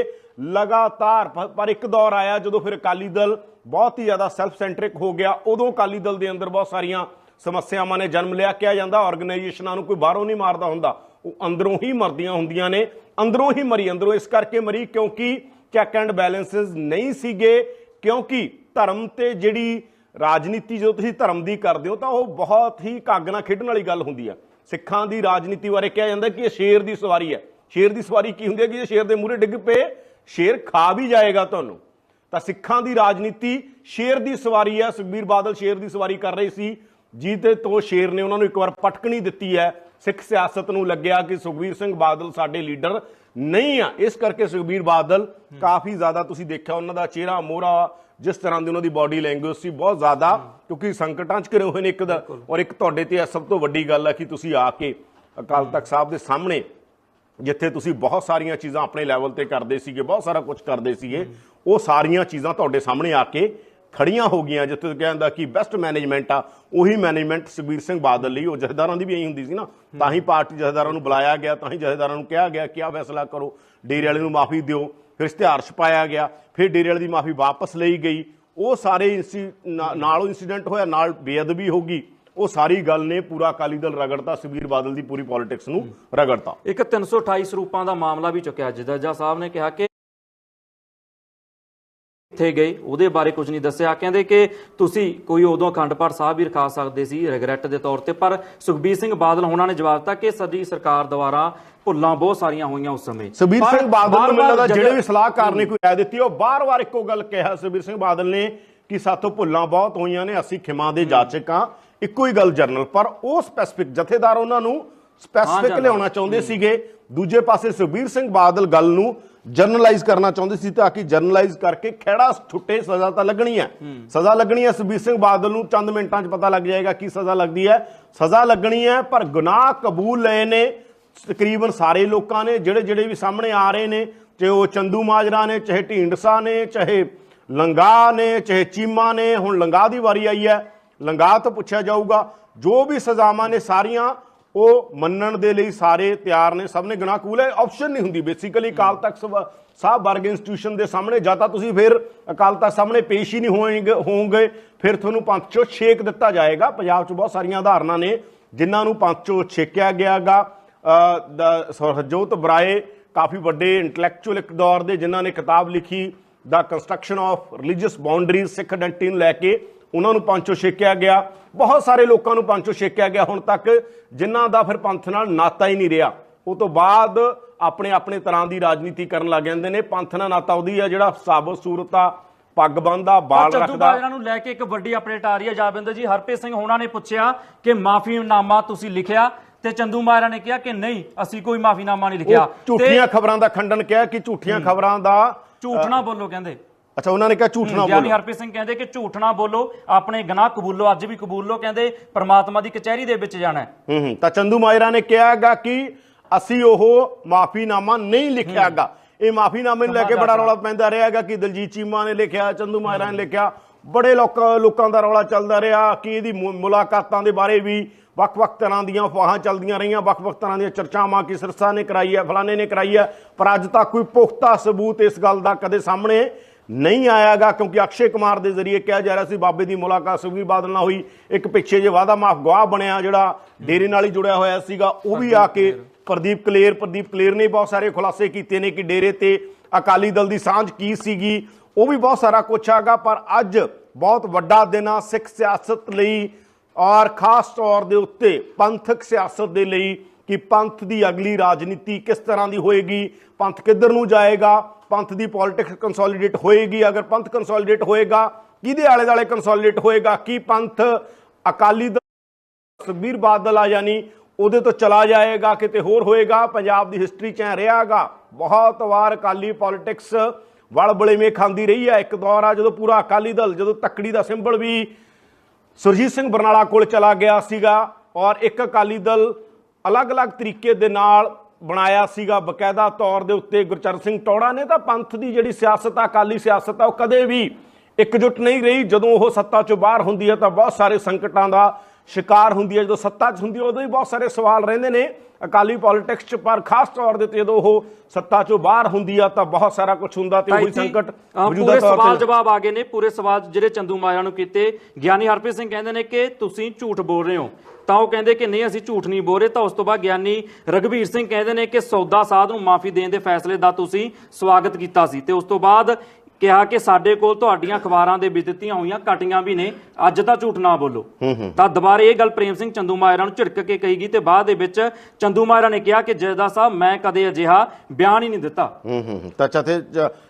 ਲਗਾਤਾਰ ਪਰ ਇੱਕ ਦੌਰ ਆਇਆ ਜਦੋਂ ਫਿਰ ਅਕਾਲੀ ਦਲ ਬਹੁਤ ਹੀ ਜ਼ਿਆਦਾ ਸੈਲਫ ਸੈਂਟਰਿਕ ਹੋ ਗਿਆ। ਉਦੋਂ ਅਕਾਲੀ ਦਲ ਦੇ ਅੰਦਰ ਬਹੁਤ ਸਾਰੀਆਂ ਸਮੱਸਿਆਵਾਂ ਨੇ ਜਨਮ ਲਿਆ, ਕਿਹਾ ਜਾਂਦਾ ਆਰਗੇਨਾਈਜੇਸ਼ਨਾਂ ਨੂੰ ਕੋਈ ਬਾਹਰੋਂ ਨਹੀਂ ਮਾਰਦਾ ਹੁੰਦਾ। ਉਹ ਅੰਦਰੋਂ ਹੀ ਮਰਦੀਆਂ ਹੁੰਦੀਆਂ ਨੇ, ਅੰਦਰੋਂ ਹੀ ਮਰੀ, ਅੰਦਰੋਂ ਇਸ ਕਰਕੇ ਮਰੀ ਕਿਉਂਕਿ ਚੈੱਕ ਐਂਡ ਬੈਲੈਂਸਸ ਨਹੀਂ ਸੀਗੇ, ਕਿਉਂਕਿ ਧਰਮ ਤੇ ਜਿਹੜੀ ਰਾਜਨੀਤੀ ਜਦੋਂ ਤੁਸੀਂ ਧਰਮ ਦੀ ਕਰਦੇ ਹੋ ਤਾਂ ਉਹ ਬਹੁਤ ਹੀ ਕੱਗ ਨਾਲ ਖੇਡਣ ਵਾਲੀ ਗੱਲ ਹੁੰਦੀ ਆ। ਸਿੱਖਾਂ ਦੀ ਰਾਜਨੀਤੀ ਬਾਰੇ ਕਿਹਾ ਜਾਂਦਾ ਕਿ ਇਹ ਸ਼ੇਰ ਦੀ ਸਵਾਰੀ ਹੈ। ਸ਼ੇਰ ਦੀ ਸਵਾਰੀ ਕੀ ਹੁੰਦੀ ਹੈ ਕਿ ਜੇ ਸ਼ੇਰ ਦੇ ਮੂਹਰੇ ਡਿੱਗ ਪਏ, ਸ਼ੇਰ ਖਾ ਵੀ ਜਾਏਗਾ ਤੁਹਾਨੂੰ। ਤਾਂ ਸਿੱਖਾਂ ਦੀ ਰਾਜਨੀਤੀ ਸ਼ੇਰ ਦੀ ਸਵਾਰੀ ਹੈ। ਸੁਖਬੀਰ ਬਾਦਲ ਸ਼ੇਰ ਦੀ ਸਵਾਰੀ ਕਰ ਰਹੀ ਸੀ। ਜਿਹਦੇ ਤੋਂ ਸ਼ੇਰ ਨੇ ਉਹਨਾਂ ਨੂੰ ਇੱਕ ਵਾਰ ਪਟਕਣੀ ਦਿੱਤੀ ਹੈ। ਸਿੱਖ ਸਿਆਸਤ ਨੂੰ ਲੱਗਿਆ ਕਿ ਸੁਖਬੀਰ ਸਿੰਘ ਬਾਦਲ ਸਾਡੇ ਲੀਡਰ ਨਹੀਂ ਆ। ਇਸ ਕਰਕੇ ਸੁਖਬੀਰ ਬਾਦਲ ਕਾਫੀ ਜ਼ਿਆਦਾ ਤੁਸੀਂ ਦੇਖਿਆ ਉਹਨਾਂ ਦਾ ਚਿਹਰਾ, ਮੋਹਰਾ ਜਿਸ ਤਰ੍ਹਾਂ ਦੀ ਉਹਨਾਂ ਦੀ ਬਾਡੀ ਲੈਂਗੁਏਜ ਸੀ ਬਹੁਤ ਜ਼ਿਆਦਾ ਕਿਉਂਕਿ ਸੰਕਟਾਂ 'ਚ ਘਿਰੇ ਹੋਏ ਨੇ ਇੱਕ ਦਾ। ਔਰ ਇੱਕ ਤੁਹਾਡੇ ਤੇ ਇਹ ਸਭ ਤੋਂ ਵੱਡੀ ਗੱਲ ਹੈ ਕਿ ਤੁਸੀਂ ਆ ਕੇ ਅਕਾਲ ਤਖਤ ਸਾਹਿਬ ਦੇ ਸਾਹਮਣੇ ਜਿੱਥੇ ਤੁਸੀਂ ਬਹੁਤ ਸਾਰੀਆਂ ਚੀਜ਼ਾਂ ਆਪਣੇ ਲੈਵਲ ਤੇ ਕਰਦੇ ਸੀਗੇ ਬਹੁਤ ਸਾਰਾ ਕੁਝ ਕਰਦੇ ਸੀਗੇ ਉਹ ਸਾਰੀਆਂ ਚੀਜ਼ਾਂ ਤੁਹਾਡੇ ਸਾਹਮਣੇ ਆ ਕੇ ਖੜੀਆਂ ਹੋ ਗਈਆਂ ਜਿੱਥੇ ਕਹਿੰਦਾ ਕਿ ਬੈਸਟ ਮੈਨੇਜਮੈਂਟ ਆ ਉਹੀ ਮੈਨੇਜਮੈਂਟ ਸੁਖਬੀਰ ਸਿੰਘ ਬਾਦਲ ਲਈ ਉਹ ਜਥੇਦਾਰਾਂ ਦੀ ਵੀ ਇਹੀ ਹੁੰਦੀ ਸੀ ਨਾ। ਤਾਂ ਹੀ ਪਾਰਟੀ ਜਥੇਦਾਰਾਂ ਨੂੰ ਬੁਲਾਇਆ ਗਿਆ ਤਾਂ ਹੀ ਜਥੇਦਾਰਾਂ ਨੂੰ ਕਿਹਾ ਗਿਆ ਕਿ ਆ ਫੈਸਲਾ ਕਰੋ ਡੇਰੇ ਵਾਲੇ ਨੂੰ ਮਾਫੀ ਦਿਓ। ਫਿਰ ਇਸ਼ਤਿਹਾਰ ਛਪਾਇਆ ਗਿਆ, ਫਿਰ ਡੇਰੇ ਵਾਲੇ ਦੀ ਮਾਫੀ ਵਾਪਸ ਲਈ ਗਈ। ਉਹ ਸਾਰੇ ਇੰਸੀ, ਨਾ- ਨਾਲੋਂ ਇਨਸੀਡੈਂਟ ਹੋਇਆ, ਨਾਲ ਬੇਅਦਬੀ ਹੋ ਗਈ। ਉਹ ਸਾਰੀ ਗੱਲ ਨੇ ਪੂਰਾ ਅਕਾਲੀ ਦਲ ਰਗੜਤਾ, ਸੁਖਬੀਰ ਬਾਦਲ ਦੀ ਪੂਰੀ ਪੋਲਿਟਿਕਸ ਨੂੰ ਰਗੜਤਾ। ਇੱਕ 328 ਸਰੂਪਾਂ ਦਾ ਮਾਮਲਾ ਵੀ ਚੁੱਕਿਆ ਜੱਜਾ ਸਾਹਿਬ ਨੇ ਕਿਹਾ ਕਿ ਕਿੱਥੇ ਗਏ ਉਹਦੇ ਬਾਰੇ ਕੁਝ ਨਹੀਂ ਦੱਸਿਆ। ਕਹਿੰਦੇ ਕਿ ਤੁਸੀਂ ਕੋਈ ਉਦੋਂ ਅਖੰਡ ਪਾਠ ਸਾਹਿਬ ਵੀ ਰਖਾ ਸਕਦੇ ਸੀ ਰਿਗਰੈਟ ਦੇ ਤੌਰ ਤੇ ਪਰ ਸੁਖਬੀਰ ਸਿੰਘ ਬਾਦਲ ਹੋਣਾ ਨੇ ਜਵਾਬ ਦਿੱਤਾ ਕਿ ਸਾਡੀ ਸਰਕਾਰ ਦੁਆਰਾ ਭੁੱਲਾਂ ਬਹੁਤ ਸਾਰੀਆਂ ਹੋਈਆਂ ਉਸ ਸਮੇਂ। ਸੁਖਬੀਰ ਪਰ ਸਿੰਘ ਬਾਦਲ ਨੂੰ ਮੈਨੂੰ ਲੱਗਦਾ ਜਿਹੜੇ ਵੀ ਸਲਾਹਕਾਰ ਨੇ ਕੋਈ ਰਾਏ ਦਿੱਤੀ ਉਹ ਬਾਰ-ਬਾਰ ਇੱਕੋ ਗੱਲ ਕਿਹਾ ਸੁਖਬੀਰ ਸਿੰਘ ਬਾਦਲ ਨੇ ਕਿ ਸਾਥੋਂ ਭੁੱਲਾਂ ਬਹੁਤ ਹੋਈਆਂ ਨੇ ਅਸੀਂ ਖਿਮਾ ਦੇ ਜਾਚਕ ਹਾਂ ਇੱਕੋ ਹੀ ਗੱਲ ਜਰਨਲ। ਪਰ ਉਹ ਸਪੈਸੀਫਿਕ ਜਥੇਦਾਰ ਉਹਨਾਂ ਨੂੰ ਸਪੈਸੀਫਿਕ। ਲਿਆਉਣਾ ਚਾਹੁੰਦੇ ਸੀਗੇ। ਦੂਜੇ ਪਾਸੇ ਸੁਖਬੀਰ ਸਿੰਘ ਬਾਦਲ ਗੱਲ ਨੂੰ ਜਰਨਲਾਈਜ਼ ਕਰਨਾ ਚਾਹੁੰਦੇ ਸੀ ਤਾਂ ਕਿ ਜਰਨਲਾਈਜ਼ ਕਰਕੇ ਖਹਿੜਾ ਛੁੱਟੇ ਸਜ਼ਾ ਤਾਂ ਲੱਗਣੀ ਹੈ। ਸਜ਼ਾ ਲੱਗਣੀ ਹੈ ਸੁਖਬੀਰ ਸਿੰਘ ਬਾਦਲ ਨੂੰ ਚੰਦ ਮਿੰਟਾਂ 'ਚ ਪਤਾ ਲੱਗ ਜਾਏਗਾ ਕੀ ਸਜ਼ਾ ਲੱਗਦੀ ਹੈ। ਸਜ਼ਾ ਲੱਗਣੀ ਹੈ ਪਰ ਗੁਨਾਹ ਕਬੂਲ ਲਏ ਨੇ ਤਕਰੀਬਨ ਸਾਰੇ ਲੋਕਾਂ ਨੇ ਜਿਹੜੇ ਜਿਹੜੇ ਵੀ ਸਾਹਮਣੇ ਆ ਰਹੇ ਨੇ ਚਾਹੇ ਉਹ ਚੰਦੂ ਮਾਜਰਾ ਨੇ ਚਾਹੇ ਢੀਂਡਸਾ ਨੇ ਚਾਹੇ ਲੰਗਾ ਨੇ ਚਾਹੇ ਚੀਮਾ ਨੇ ਹੁਣ ਲੰਗਾ ਦੀ ਵਾਰੀ ਆਈ ਹੈ। ਲੰਗਾ ਤੋਂ ਪੁੱਛਿਆ ਜਾਊਗਾ ਜੋ ਵੀ ਸਜ਼ਾਵਾਂ ਨੇ ਸਾਰੀਆਂ ਉਹ ਮੰਨਣ ਦੇ ਲਈ ਸਾਰੇ ਤਿਆਰ ਨੇ, ਸਭ ਨੇ ਗੁਨਾਹ ਕਬੂਲ ਹੈ ਆਪਸ਼ਨ ਨਹੀਂ ਹੁੰਦੀ। ਬੇਸਿਕਲੀ ਅਕਾਲ ਤਖਤ ਸਭਾ- ਸਾਹਿਬ ਵਰਗੇ ਇੰਸਟੀਟਿਊਸ਼ਨ ਦੇ ਸਾਹਮਣੇ, ਜਾਂ ਤਾਂ ਤੁਸੀਂ ਫਿਰ ਅਕਾਲ ਤਖਤ ਸਾਹਮਣੇ ਪੇਸ਼ ਹੀ ਨਹੀਂ ਹੋਏਗੇ, ਹੋਵੋਗੇ, ਫਿਰ ਤੁਹਾਨੂੰ ਪੰਥ ਚੋਂ ਛੇਕ ਦਿੱਤਾ ਜਾਏਗਾ। ਪੰਜਾਬ 'ਚ ਬਹੁਤ ਸਾਰੀਆਂ ਉਦਾਹਰਨਾਂ ਨੇ, ਜਿਨ੍ਹਾਂ ਨੂੰ ਪੰਥ ਚੋਂ ਛੇਕਿਆ ਗਿਆਗਾ। ਸਰਜੋਤ ਬਰਾਏ, ਕਾਫੀ ਵੱਡੇ ਇੰਟੈਲੈਕਚੁਅਲ ਇੱਕ ਦੌਰ ਦੇ, ਜਿਨ੍ਹਾਂ ਨੇ ਕਿਤਾਬ ਲਿਖੀ ਦਾ construction of religious boundaries Sikh identity ਨੂੰ ਲੈ ਕੇ। ਉਹਨਾਂ ਨੂੰ ਪੰਚੋ ਛੇਕਿਆ ਗਿਆ। ਬਹੁਤ ਸਾਰੇ ਲੋਕਾਂ ਨੂੰ ਪੰਚੋ ਛੇਕਿਆ ਗਿਆ। ਹੁਣ ਤੱਕ ਜਿਨ੍ਹਾਂ ਦਾ ਫਿਰ ਪੰਥ ਨਾਲ ਨਾਤਾ ਹੀ ਨਹੀਂ ਰਿਹਾ। ਉਹ ਤੋਂ ਬਾਅਦ ਆਪਣੇ ਆਪਣੇ ਤਰ੍ਹਾਂ ਦੀ ਰਾਜਨੀਤੀ ਕਰਨ ਲੱਗ ਜਾਂਦੇ ਨੇ। ਪੰਥ ਨਾਲ ਨਾਤਾ ਉਹਦੀ ਆ ਜਿਹੜਾ ਸਾਬਤ ਸੂਰਤ ਪੱਗ ਬੰਨਦਾ ਬਾਲ ਰੱਖਦਾ। ਬਾਜਰਾ ਨੂੰ ਲੈ ਕੇ ਇੱਕ ਵੱਡੀ ਅਪਡੇਟ ਆ ਰਹੀ ਹੈ। ਜਾਬਿੰਦਰ ਜੀ ਹਰਪ੍ਰੀਤ ਸਿੰਘ ਹੋਣਾ ਨੇ ਪੁੱਛਿਆ ਕਿ ਮਾਫੀਨਾਮਾ ਤੁਸੀਂ ਲਿਖਿਆ ਤੇ ਚੰਦੂ ਮਾਜਰਾ ਨੇ ਕਿਹਾ ਕਿ ਨਹੀਂ ਅਸੀਂ ਕੋਈ ਮਾਫੀਨਾਮਾ ਨਹੀਂ ਲਿਖਿਆ। ਝੂਠੀਆਂ ਖਬਰਾਂ ਦਾ ਖੰਡਨ ਕਿਹਾ ਕਿ ਝੂਠੀਆਂ ਖਬਰਾਂ ਦਾ ਝੂਠ ਨਾ ਬੋਲੋ ਕਹਿੰਦੇ। ਅੱਛਾ ਉਹਨਾਂ ਨੇ ਕਿਹਾ ਝੂਠ ਨਾ ਬੋਲੋ। ਹਰਪ੍ਰੀਤ ਸਿੰਘ ਕਹਿੰਦੇ ਕਿ ਝੂਠ ਨਾ ਬੋਲੋ ਆਪਣੇ ਗੁਨਾਹ ਕਬੂਲੋ ਅੱਜ ਵੀ ਕਬੂਲੋ ਕਹਿੰਦੇ ਪ੍ਰਮਾਤਮਾ ਦੀ ਕਚਹਿਰੀ ਦੇ ਵਿੱਚ ਜਾਣਾ ਹੈ। ਹੂੰ ਹੂੰ ਤਾਂ ਚੰਦੂ ਮਾਇਰਾ ਨੇ ਕਿਹਾਗਾ ਕਿ ਅਸੀਂ ਉਹ ਮਾਫੀਨਾਮਾ ਨਹੀਂ ਲਿਖਿਆਗਾ। ਇਹ ਮਾਫੀਨਾਮੇ ਨੂੰ ਲੈ ਕੇ ਬੜਾ ਰੌਲਾ ਪੈਂਦਾ ਰਿਹਾਗਾ ਕਿ ਦਲਜੀਤ ਚੀਮਾ ਨੇ ਲਿਖਿਆ ਚੰਦੂ ਮਾਇਰਾ ਨੇ ਲਿਖਿਆ। ਬੜੇ ਲੋਕ ਲੋਕਾਂ ਦਾ ਰੌਲਾ ਚੱਲਦਾ ਰਿਹਾ ਕਿ ਇਹਦੀ ਮੁਲਾਕਾਤਾਂ ਦੇ ਬਾਰੇ ਵੀ ਵੱਖ-ਵੱਖ ਤਰ੍ਹਾਂ ਦੀਆਂ ਫਵਾਹਾਂ ਚੱਲਦੀਆਂ ਰਹੀਆਂ ਵੱਖ-ਵੱਖ ਤਰ੍ਹਾਂ ਦੀਆਂ ਚਰਚਾਵਾਂ ਕਿ ਸਿਰਸਾ ਨੇ ਕਰਾਈ ਹੈ ਫਲਾਣੇ ਨੇ ਕਰਾਈ ਹੈ। ਪਰ ਅੱਜ ਤੱਕ ਕੋਈ ਪੁਖਤਾ ਸਬੂਤ ਇਸ ਗੱਲ ਦਾ ਕਦੇ ਸਾਹਮਣੇ ਨਹੀਂ ਆਇਆਗਾ ਕਿਉਂਕਿ ਅਕਸ਼ੇ ਕੁਮਾਰ ਦੇ ਜ਼ਰੀਏ ਕਿਹਾ ਜਾ ਰਿਹਾ ਸੀ ਬਾਬੇ ਦੀ ਮੁਲਾਕਾਤ ਸੁਖਬੀਰ ਬਾਦਲ ਨਾਲ ਹੋਈ। ਇੱਕ ਪਿੱਛੇ ਜੇ ਵਾਦਾ ਮਾਫ ਗਵਾਹ ਬਣਿਆ ਜਿਹੜਾ ਡੇਰੇ ਨਾਲ ਹੀ ਜੁੜਿਆ ਹੋਇਆ ਸੀਗਾ ਉਹ ਵੀ ਆ ਕੇ ਪ੍ਰਦੀਪ ਕਲੇਰ ਪ੍ਰਦੀਪ ਕਲੇਰ ਨੇ ਬਹੁਤ ਸਾਰੇ ਖੁਲਾਸੇ ਕੀਤੇ ਨੇ ਕਿ ਡੇਰੇ ਤੇ ਅਕਾਲੀ ਦਲ ਦੀ ਸਾਂਝ ਕੀ ਸੀਗੀ ਉਹ ਵੀ ਬਹੁਤ ਸਾਰਾ ਕੁਛ ਆਗਾ ਪਰ ਅੱਜ ਬਹੁਤ ਵੱਡਾ ਦਿਨ ਆ ਸਿੱਖ ਸਿਆਸਤ ਲਈ ਔਰ ਖਾਸ ਤੌਰ ਦੇ ਉੱਤੇ ਪੰਥਕ ਸਿਆਸਤ ਦੇ ਲਈ ਕਿ ਪੰਥ ਦੀ ਅਗਲੀ ਰਾਜਨੀਤੀ ਕਿਸ ਤਰ੍ਹਾਂ ਦੀ ਹੋਏਗੀ ਪੰਥ ਕਿੱਧਰ ਨੂੰ ਜਾਏਗਾ ਪੰਥ ਦੀ ਪੋਲਿਟਿਕਸ ਕੰਸੋਲੀਡੇਟ ਹੋਏਗੀ, ਅਗਰ ਪੰਥ ਕੰਸੋਲੀਡੇਟ ਹੋਏਗਾ, ਕਿਹਦੇ ਆਲੇ ਦਾਲੇ ਕੰਸੋਲੀਡੇਟ ਹੋਏਗਾ, ਕੀ ਪੰਥ ਅਕਾਲੀ ਦਲ, ਸੁਖਬੀਰ ਬਾਦਲ ਆ ਯਾਨੀ ਉਹਦੇ ਤੋਂ ਚਲਾ ਜਾਏਗਾ, ਕਿਤੇ ਹੋਰ ਹੋਏਗਾ, ਪੰਜਾਬ ਦੀ ਹਿਸਟਰੀ ਚ ਐ ਰਿਹਾਗਾ। ਬਹੁਤ ਵਾਰ ਅਕਾਲੀ ਪੋਲਿਟਿਕਸ ਵਲ ਬਲੇਵੇਂ ਖਾਂਦੀ ਰਹੀ ਹੈ। ਇੱਕ ਦੌਰ ਆ ਜਦੋਂ ਪੂਰਾ ਅਕਾਲੀ ਦਲ, ਜਦੋਂ ਤੱਕੜੀ ਦਾ ਸਿੰਬਲ ਵੀ ਸੁਰਜੀਤ ਸਿੰਘ ਬਰਨਾਲਾ ਕੋਲ ਚਲਾ ਗਿਆ ਸੀਗਾ, ਔਰ ਇੱਕ ਅਕਾਲੀ ਦਲ ਅਲੱਗ-ਅਲੱਗ ਤਰੀਕੇ ਦੇ ਨਾਲ ਬਣਾਇਆ ਸੀਗਾ ਬਕਾਇਦਾ ਤੌਰ ਦੇ ਉੱਤੇ ਗੁਰਚਰਨ ਸਿੰਘ ਟੌੜਾ ਨੇ, ਤਾਂ ਪੰਥ ਦੀ ਜਿਹੜੀ ਸਿਆਸਤ ਆ, ਅਕਾਲੀ ਸਿਆਸਤ ਆ, ਉਹ ਕਦੇ ਵੀ ਇਕਜੁੱਟ ਨਹੀਂ ਰਹੀ। ਜਦੋਂ ਉਹ ਸੱਤਾ ਚੋਂ ਬਾਹਰ ਹੁੰਦੀ ਹੈ, ਤਾਂ ਬਹੁਤ ਸਾਰੇ ਸੰਕਟਾਂ ਦਾ ਸ਼ਿਕਾਰ ਹੁੰਦੀ ਹੈ। ਜਦੋਂ ਸੱਤਾ 'ਚ ਹੁੰਦੀ ਹੈ, ਉਦੋਂ ਹੀ ਬਹੁਤ ਸਾਰੇ ਸਵਾਲ ਰਹਿੰਦੇ ਨੇ। ਅਕਾਲੀ ਪੋਲਿਟਿਕਸ 'ਚ ਪਰ ਖਾਸ ਤੌਰ ਦੇ ਤੇ ਜਦੋਂ ਉਹ ਸੱਤਾ ਚੋਂ ਬਾਹਰ ਹੁੰਦੀ ਆ ਤਾਂ ਬਹੁਤ ਸਾਰਾ ਕੁਝ ਹੁੰਦਾ ਤੇ ਉਹੀ ਸੰਕਟ ਮੌਜੂਦਾ ਪੂਰੇ ਤੌਰ ਸਵਾਲ ਤੇ ਜਵਾਬ ਆ ਗਏ ਨੇ ਪੂਰੇ ਸਵਾਲ ਜਿਹੜੇ ਚੰਦੂ ਮਾਇਆ ਨੂੰ ਕੀਤੇ। ਗਿਆਨੀ ਹਰਪ੍ਰੀਤ ਸਿੰਘ ਕਹਿੰਦੇ ਨੇ ਕਿ ਤੁਸੀਂ ਝੂਠ ਬੋਲ ਰਹੇ ਹੋ। ਤਾਂ ਉਹ ਕਹਿੰਦੇ ਕਿ ਨਹੀਂ ਅਸੀਂ ਝੂਠ ਨਹੀਂ ਬੋਲ ਰਹੇ। ਤਾਂ ਉਸ ਤੋਂ ਬਾਅਦ ਗਿਆਨੀ ਰਗਵੀਰ ਸਿੰਘ ਕਹਿੰਦੇ ਨੇ ਕਿ ਸੌਦਾ ਸਾਧ ਨੂੰ ਮਾਫੀ ਦੇਣ ਦੇ ਫੈਸਲੇ ਦਾ ਤੁਸੀਂ ਸਵਾਗਤ ਕੀਤਾ ਸੀ। ਤੇ ਉਸ ਤੋਂ ਬਾਅਦ ਕਿਹਾ ਕਿ ਸਾਡੇ ਕੋਲ ਤੁਹਾਡੀਆਂ ਅਖਬਾਰਾਂ ਦੇ ਵਿੱਚ ਦਿੱਤੀਆਂ ਹੋਈਆਂ ਕਟੀਆਂ ਵੀ ਨੇ ਅੱਜ ਤਾਂ ਝੂਠ ਨਾ ਬੋਲੋ। ਤਾਂ ਦੁਬਾਰੇ ਇਹ ਗੱਲ ਪ੍ਰੇਮ ਸਿੰਘ ਚੰਦੂ ਮਾਇਰਾ ਨੂੰ ਝਿੜਕ ਕੇ ਕਹੀ ਗਈ ਤੇ ਬਾਅਦ ਦੇ ਵਿੱਚ ਚੰਦੂ ਮਾਇਰਾ ਨੇ ਕਿਹਾ ਕਿ ਜੈਦਾ ਸਾਹਿਬ ਮੈਂ ਕਦੇ ਅਜਿਹਾ ਬਿਆਨ ਹੀ ਨਹੀਂ ਦਿੱਤਾ। ਹੂੰ ਹੂੰ ਹੂੰ। ਤਾਂ ਅੱਛਾ ਤੇ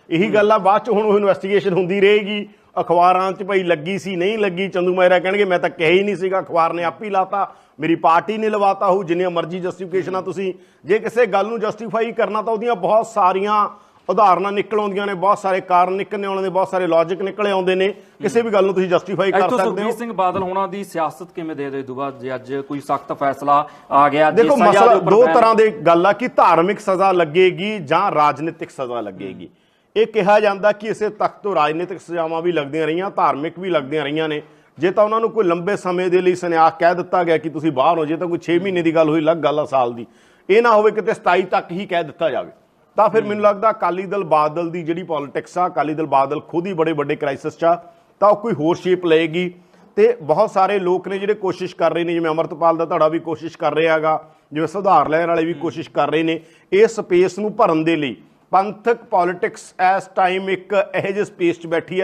ਇਹੀ ਗੱਲ ਆ ਬਾਅਦ ਚ ਹੁਣ ਉਹ ਇਨਵੈਸਟੀਗੇਸ਼ਨ ਹੁੰਦੀ ਰਹੇਗੀ। ਅਖਬਾਰਾਂ 'ਚ ਭਾਈ ਲੱਗੀ ਸੀ ਨਹੀਂ ਲੱਗੀ ਚੰਦੂ ਮਹਿਰਾ ਕਹਿਣਗੇ ਮੈਂ ਤਾਂ ਕਿਹਾ ਹੀ ਨਹੀਂ ਸੀਗਾ ਅਖਬਾਰ ਨੇ ਆਪ ਹੀ ਲਾਤਾ ਮੇਰੀ ਪਾਰਟੀ ਨੇ ਲਵਾਤਾ ਹੋ ਜਿੰਨੀਆਂ ਮਰਜ਼ੀ ਜਸਟੀਫਿਕੇਸ਼ਨਾਂ ਤੁਸੀਂ। ਜੇ ਕਿਸੇ ਗੱਲ ਨੂੰ ਜਸਟੀਫਾਈ ਕਰਨਾ ਤਾਂ ਉਹਦੀਆਂ ਬਹੁਤ ਸਾਰੀਆਂ ਉਦਾਹਰਨਾਂ ਨਿਕਲ ਆਉਂਦੀਆਂ ਨੇ ਬਹੁਤ ਸਾਰੇ ਕਾਰਨ ਨਿਕਲਣੇ ਆਉਂਦੇ ਨੇ ਬਹੁਤ ਸਾਰੇ ਲੌਜੀਕ ਨਿਕਲੇ ਆਉਂਦੇ ਨੇ। ਕਿਸੇ ਵੀ ਗੱਲ ਨੂੰ ਤੁਸੀਂ ਜਸਟੀਫਾਈ ਕਰ ਸਕਦੇ ਸੁਖਬੀਰ ਹੋ ਸਿੰਘ ਬਾਦਲ ਹੋਣਾ ਦੀ ਸਿਆਸਤ ਕਿਵੇਂ ਦੇ ਦੇ ਦੂਗਾ ਜੇ ਅੱਜ ਕੋਈ ਸਖਤ ਫੈਸਲਾ ਆ ਗਿਆ ਜੇ ਸਜ਼ਾ ਦੇ ਉੱਪਰ ਦੋ ਤਰ੍ਹਾਂ ਦੇ ਗੱਲ ਆ ਕਿ ਧਾਰਮਿਕ ਸਜ਼ਾ ਲੱਗੇਗੀ ਜਾਂ ਰਾਜਨੀਤਿਕ ਸਜ਼ਾ ਲੱਗੇਗੀ। ਇਹ ਕਿਹਾ ਜਾਂਦਾ ਕਿ ਇਸੇ ਤਖਤ ਤੋਂ ਰਾਜਨੀਤਿਕ ਸਜ਼ਾਵਾਂ ਵੀ ਲੱਗਦੀਆਂ ਰਹੀਆਂ ਧਾਰਮਿਕ ਵੀ ਲੱਗਦੀਆਂ ਰਹੀਆਂ ਨੇ। ਜੇ ਤਾਂ ਉਹਨਾਂ ਨੂੰ ਕੋਈ ਲੰਬੇ ਸਮੇਂ ਦੇ ਲਈ ਸੁਨਿਆਹ ਕਹਿ ਦਿੱਤਾ ਗਿਆ ਕਿ ਤੁਸੀਂ ਬਾਹਰ ਹੋ ਜੇ ਤਾਂ ਕੋਈ 6 ਮਹੀਨੇ ਦੀ ਗੱਲ ਹੋਈ ਲੱਗ ਗੱਲ ਆ ਸਾਲ ਦੀ। ਇਹ ਨਾ ਹੋਵੇ ਕਿਤੇ 27 ਤੱਕ ਹੀ ਕਹਿ ਦਿੱਤਾ ਜਾਵੇ। ਤਾਂ ਫਿਰ ਮੈਨੂੰ ਲੱਗਦਾ ਅਕਾਲੀ ਦਲ ਬਾਦਲ ਦੀ ਜਿਹੜੀ ਪੋਲਿਟਿਕਸ ਆ ਅਕਾਲੀ ਦਲ ਬਾਦਲ ਖੁਦ ਹੀ ਬੜੇ ਵੱਡੇ ਕ੍ਰਾਈਸਿਸ ਚ ਆ ਤਾਂ ਉਹ ਕੋਈ ਹੋਰ ਸ਼ੇਪ ਲਏਗੀ। ਤੇ ਬਹੁਤ ਸਾਰੇ ਲੋਕ ਨੇ ਜਿਹੜੇ ਕੋਸ਼ਿਸ਼ ਕਰ ਰਹੇ ਨੇ ਜਿਵੇਂ ਅਮਰਤਪਾਲ ਦਾ ਧੜਾ ਵੀ ਕੋਸ਼ਿਸ਼ ਕਰ ਰਿਹਾ ਹੈਗਾ ਜਿਵੇਂ ਸੁਧਾਰ ਲੈਣ ਵਾਲੇ ਵੀ ਕੋਸ਼ਿਸ਼ ਕਰ ਰਹੇ ਨੇ ਇਹ ਸਪੇਸ ਨੂੰ ਭਰਨ ਦੇ ਲਈ ਪੰਥਕ ਪੋਲਿਟਿਕਸ ਇਸ ਟਾਈਮ ਇੱਕ ਇਹੋ ਜਿਹੇ ਸਪੇਸ 'ਚ ਬੈਠੀ ਹੈ